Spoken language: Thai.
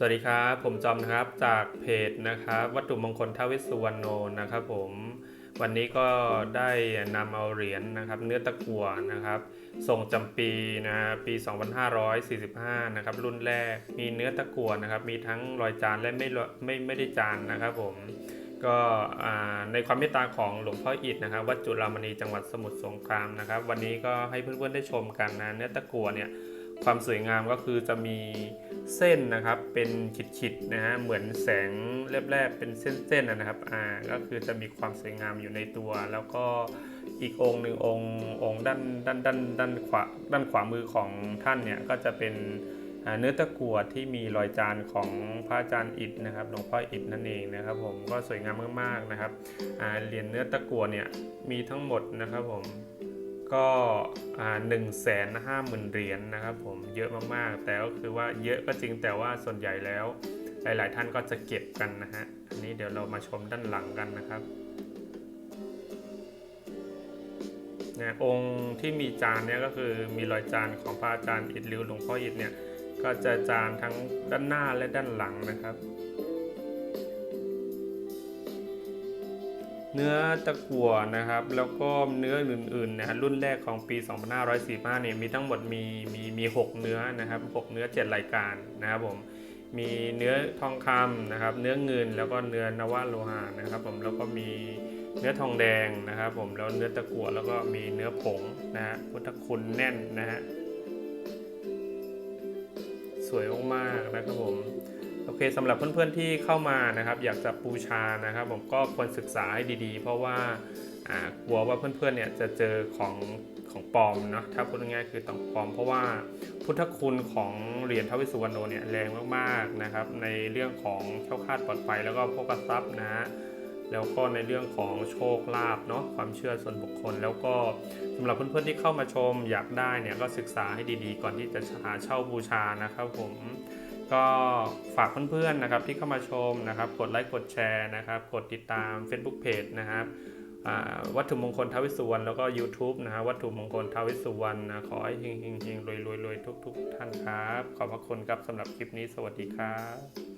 สวัสดีครับ ผมจอมนะครับจากเพจนะครับ วัตถุมงคลทาวเวสสุวรรณโนนะครับ ผมวันนี้ก็ได้นำเอาเหรียญนะครับ เนื้อตะกั่วนะครับส่งจำปีนะปี 2545 นะครับ รุ่นแรกมีเนื้อตะกั่วนะครับ มีทั้งรอยจานและไม่รอยไม่ไม่ได้จานนะครับ ผมก็ในความเมตตาของหลวงพ่ออิฐนะครับวัดจุฬามณีจังหวัดสมุทรสงครามนะครับ วันนี้ก็ให้เพื่อนๆได้ชมกันนะเนื้อตะกั่วเนี่ย ความสวยงามก็คือจะมีเส้นนะครับเป็นขีดๆนะฮะเหมือนแสงแลบๆเป็นเส้นๆนะครับอ่าก็คือจะมีความสวยงามอยู่ในตัว แล้วก็อีกองค์หนึ่งองค์องค์ด้านด้านด้านด้านขวาด้านขวามือของท่านเนี่ยก็จะเป็นเนื้อตะกั่วที่มีรอยจานของพระอาจารย์อิฐนะครับหลวงพ่ออิฐนั่นเองนะครับ ผมก็สวยงามมากๆนะครับเหรียญเนื้อตะกั่วเนี่ยมีทั้งหมดนะครับผม ก็หนึ่งแสนห้าหมื่นเหรียญนะครับผมเยอะมากๆ แต่ก็คือว่าเยอะก็จริงแต่ว่าส่วนใหญ่แล้ว หลายๆท่านก็จะเก็บกันนะฮะอันนี้เดี๋ยวเรามาชมด้านหลังกันนะครับนะองค์ที่มีจานเนี่ยก็คือมีรอยจานของพระอาจารย์อิฐริวหลวงพ่ออิฐเนี่ยก็จะจานทั้งด้านหน้าและด้านหลังนะครับ เนื้อตะกั่วนะครับ แล้วก็เนื้ออื่นๆนะฮะรุ่นแรกของปี 2545เนี่ยมีทั้งหมดมีมีมี 6 เนื้อนะครับ 6 เนื้อ 7 รายการนะครับผมมีเนื้อทองคำนะครับ เนื้อเงินแล้วก็เนื้อนวโลหะนะครับ ผมแล้วก็มีเนื้อทองแดงนะครับ ผมแล้วเนื้อตะกั่วแล้วก็มีเนื้อผงนะฮะพุทธคุณแน่นนะฮะสวยมากๆนะครับผม โอเคสำหรับเพื่อนๆที่เข้ามานะครับ อยากจะบูชานะครับ ผมก็ควรศึกษาให้ดีๆ เพราะว่ากลัวว่าเพื่อนๆเนี่ยจะเจอของของปลอมเนาะถ้าพูดง่ายๆคือต้องปลอม เพราะว่าพุทธคุณของเหรียญทวเวสสุวรรณโนเนี่ยแรงมากๆนะครับ ในเรื่องของแคล้วคาดปลอดภัยแล้วก็พกทรัพย์นะฮะแล้วก็ในเรื่องของโชคลาภเนาะความเชื่อส่วนบุคคล แล้วก็สำหรับเพื่อนๆที่เข้ามาชมอยากได้เนี่ยก็ศึกษาให้ดีๆ ก่อนที่จะหาเช่าบูชานะครับผม ก็ฝากเพื่อนๆนะครับที่เข้ามาชมนะครับ กดไลค์กดแชร์นะครับ กดติดตาม Facebook Page นะครับวัตถุมงคลทาวิสุวรรณแล้วก็ YouTube นะฮะวัตถุมงคลทาวิสุวรรณนะขอให้เฮงๆๆรวยๆๆทุก ๆ ท่านครับ ขอบพระคุณครับสำหรับคลิปนี้สวัสดีครับ